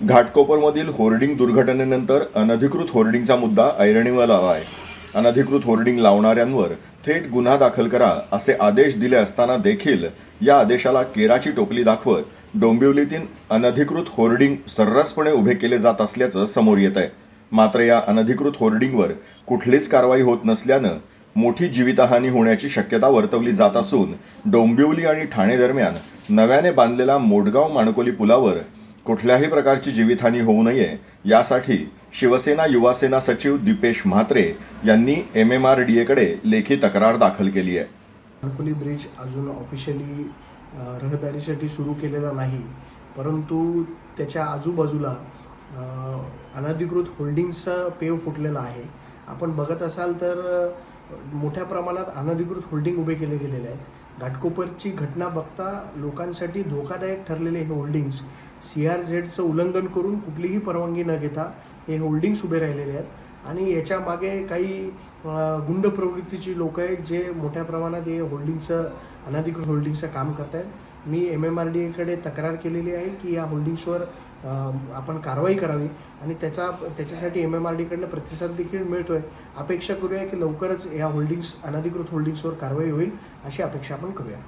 घाटकोपरमधील hoarding दुर्घटनेनंतर अनधिकृत होर्डिंगचा मुद्दा ऐरणीवर आला आहे. अनधिकृत होर्डिंग लावणाऱ्यांवर थेट गुन्हा दाखल करा असे आदेश दिले असताना देखील या आदेशाला केराची टोपली दाखवत डोंबिवलीतील अनधिकृत होर्डिंग सर्रासपणे उभे केले जात असल्याचं समोर येत आहे. मात्र या अनधिकृत होर्डिंगवर कुठलीच कारवाई होत नसल्यानं मोठी जीवितहानी होण्याची शक्यता वर्तवली जात असून डोंबिवली आणि ठाणे दरम्यान नव्याने बांधलेला मोडगाव माणकोली पुलावर कुठल्याही प्रकारची जीवितहानी होऊ नये. यासाठी शिवसेना युवासेना सचिव दीपेश म्हात्रे यांनी एम एम आर डी एकडे लेखी तक्रार दाखल केली आहे. घरकुली ब्रिज अजून ऑफिशियली रहदारीसाठी सुरू केलेला नाही. परंतु त्याच्या आजूबाजूला अनधिकृत होल्डिंग्सचा पेव फुटलेला आहे. आपण बघत असाल तर मोठ्या प्रमाणात अनधिकृत होल्डिंग उभे केले गेलेले आहेत. घाटकोपरची घटना बघता लोकांसाठी धोकादायक ठरलेले हे होल्डिंग्स. सी आर झेडचं उल्लंघन करून कुठलीही परवानगी न घेता हे होल्डिंग्स उभे राहिलेले आहेत. आणि याच्या मागे काही गुंड प्रवृत्तीची लोक आहेत जे मोठ्या प्रमाणात हे होल्डिंगचं अनधिकृत होल्डिंगचं काम करत आहेत मी एम एम आर डी एकडे तक्रार केलेली आहे की या होल्डिंग्सवर आपण कारवाई करावी आणि त्याचा त्याच्यासाठी एम एम आर डीकडनं प्रतिसाद देखील मिळतोय. अपेक्षा करूया की लवकरच या होल्डिंग्स अनधिकृत होल्डिंग्सवर कारवाई होईल अशी अपेक्षा आपण करूया.